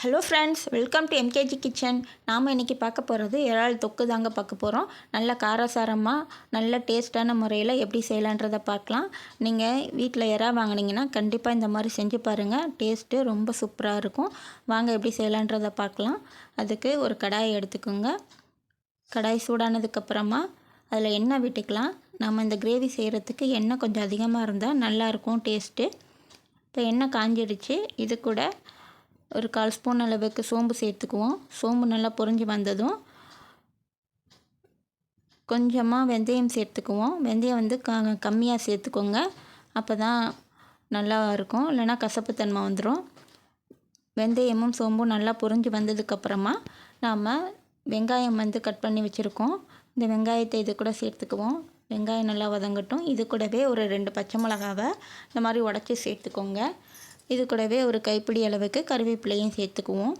Hello friends welcome to MKG kitchen நாம் இன்றைக்கி பார்க்க போகிறது இறால் தொக்கு தாங்க பார்க்க போகிறோம் நல்ல காரசாரமாக நல்ல டேஸ்ட்டான முறையில் எப்படி செய்யலான்றதை பார்க்கலாம். நீங்கள் வீட்டில் இறா வாங்கினீங்கன்னா கண்டிப்பாக இந்த மாதிரி செஞ்சு பாருங்கள் டேஸ்ட்டு ரொம்ப சூப்பராக இருக்கும். வாங்க எப்படி செய்யலான்றதை பார்க்கலாம். அதுக்கு ஒரு கடாயை எடுத்துக்கோங்க. கடாய் சூடானதுக்கப்புறமா அதில் எண்ணெய் விட்டுக்கலாம். நம்ம இந்த கிரேவி செய்கிறதுக்கு எண்ணெய் கொஞ்சம் அதிகமாக இருந்தால் நல்லாயிருக்கும் டேஸ்ட்டு இப்போ எண்ணெய் காஞ்சிடுச்சு. இது கூட ஒரு கால் ஸ்பூன் அளவுக்கு சோம்பு சேர்த்துக்குவோம். சோம்பு நல்லா பொறிஞ்சு வந்ததும் கொஞ்சமாக வெந்தயம் சேர்த்துக்குவோம். வெந்தயம் வந்து க கம்மியாக சேர்த்துக்கோங்க. அப்போ தான் நல்லா இருக்கும். இல்லைனா கசப்புத்தன்மை வந்துடும் வெந்தயமும் சோம்பும் நல்லா பொறிஞ்சு வந்ததுக்கப்புறமா நாம் வெங்காயம் வந்து கட் பண்ணி வச்சுருக்கோம். இந்த வெங்காயத்தை இது கூட சேர்த்துக்குவோம். வெங்காயம் நல்லா வதங்கட்டும். இது கூடவே ஒரு ரெண்டு பச்சை மிளகாவை இந்த மாதிரி உடச்சி சேர்த்துக்கோங்க. இது கூடவே ஒரு கைப்பிடி அளவுக்கு கருவேப்பிலையும் சேர்த்துக்குவோம்.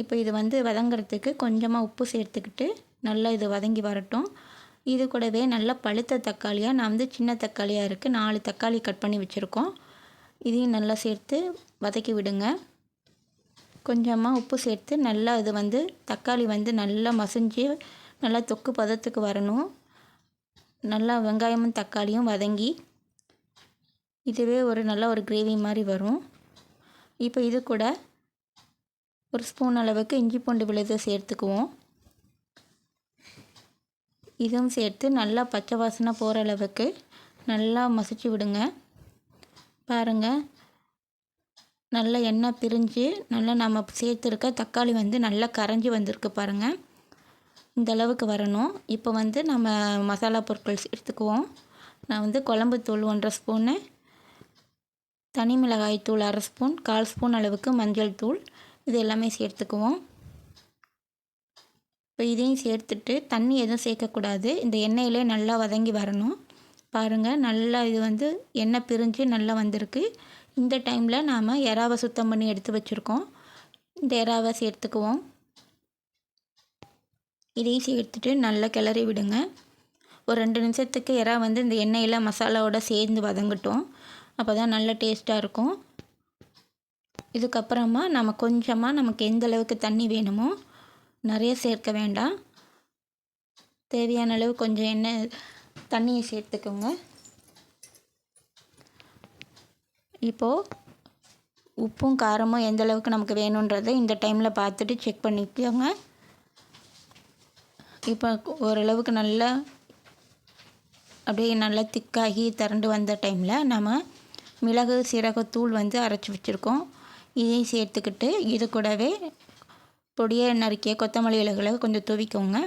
இப்போ இது வந்து வதங்கிறதுக்கு கொஞ்சமாக உப்பு சேர்த்துக்கிட்டு நல்லா இது வதங்கி வரட்டும். இது கூடவே நல்லா பழுத்த தக்காளியாக நான் வந்து சின்ன தக்காளியாக இருக்குது நாலு தக்காளி கட் பண்ணி வச்சுருக்கோம். இதையும் நல்லா சேர்த்து வதக்கி விடுங்க. கொஞ்சமாக உப்பு சேர்த்து நல்லா இது வந்து தக்காளி வந்து நல்லா மசிஞ்சு நல்லா தொக்கு பதத்துக்கு வரணும். நல்லா வெங்காயமும் தக்காளியும் வதங்கி இதுவே ஒரு நல்ல ஒரு கிரேவி மாதிரி வரும். இப்போ இது கூட ஒரு ஸ்பூன் அளவுக்கு இஞ்சி பூண்டு விழுதை சேர்த்துக்குவோம். இதுவும் சேர்த்து நல்லா பச்சை வாசனை போகிற அளவுக்கு நல்லா மசிச்சு விடுங்க. பாருங்கள் நல்லா எண்ணெய் பிரிஞ்சு நல்லா நம்ம சேர்த்துருக்க தக்காளி வந்து நல்லா கரைஞ்சி வந்திருக்கு பாருங்கள் இந்த அளவுக்கு வரணும். இப்போ வந்து நம்ம மசாலா பொருட்கள் சேர்த்துக்குவோம். நான் வந்து குழம்பு தூள் ஒன்றரை ஸ்பூனு தனி மிளகாய் தூள் அரை ஸ்பூன் கால் ஸ்பூன் அளவுக்கு மஞ்சள் தூள். இது எல்லாமே சேர்த்துக்குவோம். இப்போ இதையும் சேர்த்துட்டு தண்ணி எதுவும் சேர்க்கக்கூடாது. இந்த எண்ணெயிலே நல்லா வதங்கி வரணும். பாருங்கள் நல்லா இது வந்து எண்ணெய் பிரிஞ்சு நல்லா வந்திருக்கு. இந்த டைமில் நாம் எறாவை சுத்தம் பண்ணி எடுத்து வச்சுருக்கோம். இந்த எறாவை சேர்த்துக்குவோம். இதையும் சேர்த்துட்டு நல்லா கிளறி விடுங்க. ஒரு ரெண்டு நிமிஷத்துக்கு எறா வந்து இந்த எண்ணெயில் மசாலாவோட சேர்ந்து வதங்கட்டும். அப்போ தான் நல்ல டேஸ்ட்டாக இருக்கும். இதுக்கப்புறமா நம்ம கொஞ்சமாக நமக்கு எந்த அளவுக்கு தண்ணி வேணுமோ நிறைய சேர்க்க வேண்டாம். தேவையான அளவு கொஞ்சம் எண்ணெய் தண்ணியை சேர்த்துக்கோங்க. இப்போது உப்பும் காரமும் எந்த அளவுக்கு நமக்கு வேணுன்றதை இந்த டைமில் பார்த்துட்டு செக் பண்ணிக்கோங்க. இப்போ ஓரளவுக்கு நல்லா அப்படியே நல்லா திக்காகி திரண்டு வந்த டைமில் நம்ம மிளகு சீரகத்தூள் வந்து அரைச்சி வச்சுருக்கோம். இதையும் சேர்த்துக்கிட்டு இது கூடவே பொடியை நறுக்கிய கொத்தமல்லி இலைகளை கொஞ்சம் துவிக்கோங்க.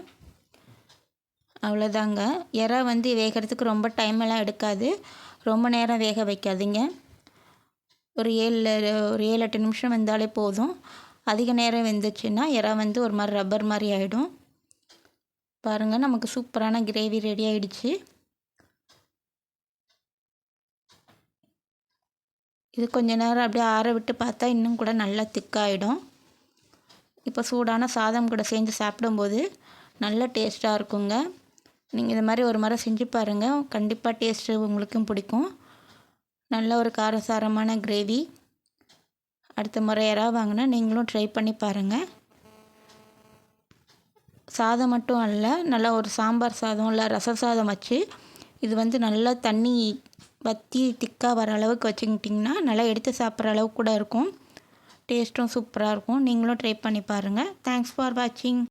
அவ்வளோதாங்க. இறை வந்து வேகிறதுக்கு ரொம்ப டைம் எல்லாம் எடுக்காது. ரொம்ப நேரம் வேக வைக்காதீங்க. ஒரு ஏழு ஒரு ஏழு எட்டு நிமிஷம் வெந்தாலே போதும். அதிக நேரம் வெந்துச்சுன்னா இறா வந்து ஒரு மாதிரி ரப்பர் மாதிரி ஆகிடும் பாருங்கள் நமக்கு சூப்பரான கிரேவி ரெடி ஆகிடுச்சு இது கொஞ்ச நேரம் அப்படியே ஆற விட்டு பார்த்தா இன்னும் கூட நல்லா திக்காயிடும். இப்போ சூடான சாதம் கூட செஞ்சு சாப்பிடும்போது நல்ல டேஸ்ட்டாக இருக்குங்க. நீங்கள் இது மாதிரி ஒரு முறை செஞ்சு பாருங்கள் கண்டிப்பாக டேஸ்ட்டு உங்களுக்கும் பிடிக்கும். நல்ல ஒரு காரசாரமான கிரேவி. அடுத்த முறை யாராவது வாங்கினா நீங்களும் ட்ரை பண்ணி பாருங்கள் சாதம் மட்டும் அல்ல நல்லா ஒரு சாம்பார் சாதம் இல்லை ரச சாதம் வச்சு இது வந்து நல்லா தண்ணி வத்தி திக்காக வர அளவுக்கு வச்சுக்கிட்டிங்கன்னா நல்லா எடுத்து சாப்பிட்ற அளவுக்கு கூட இருக்கும். டேஸ்ட்டும் சூப்பராக இருக்கும். நீங்களும் ட்ரை பண்ணி பாருங்கள் தேங்க்ஸ் ஃபார் வாட்சிங்